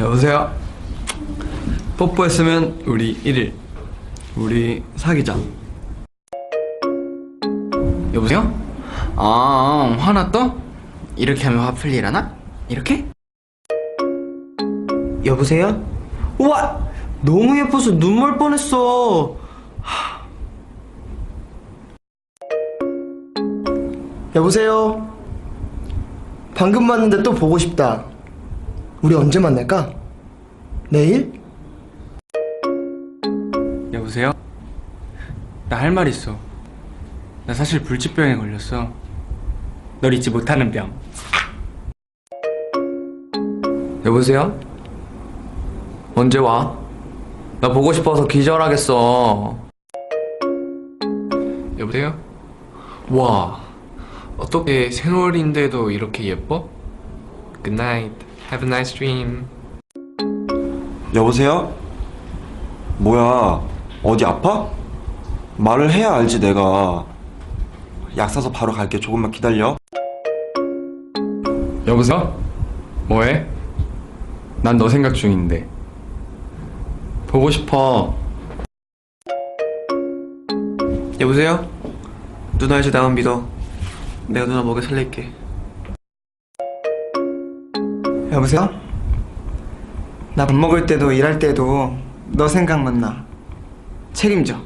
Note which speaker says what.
Speaker 1: 여보세요? 뽀뽀했으면 우리 1일. 우리 사귀자.
Speaker 2: 여보세요? 아, 화났어? 이렇게 하면 화 풀리려나? 이렇게?
Speaker 3: 여보세요? 우와! 너무 예뻐서 눈물 뻔했어. 하. 여보세요? 방금 봤는데 또 보고 싶다. 우리 언제 만날까? 내일?
Speaker 2: 여보세요? 나 할 말 있어. 나 사실 불치병에 걸렸어. 널 잊지 못하는 병.
Speaker 1: 여보세요? 언제 와? 나 보고 싶어서 기절하겠어.
Speaker 4: 여보세요? 와, 어떻게 생월인데도 이렇게 예뻐? Good night. Have a nice dream.
Speaker 5: 여보세요? 뭐야, 어디 아파? 말을 해야 알지, 내가. 약 사서 바로 갈게. 조금만 기다려.
Speaker 4: 여보세요? 뭐해? 난 너 생각 중인데. 보고 싶어.
Speaker 1: 여보세요? 누나 이제 나만 믿어. 내가 누나 먹여 살릴게.
Speaker 3: 여보세요? 나 밥 먹을 때도 일할 때도 너 생각만 나. 책임져.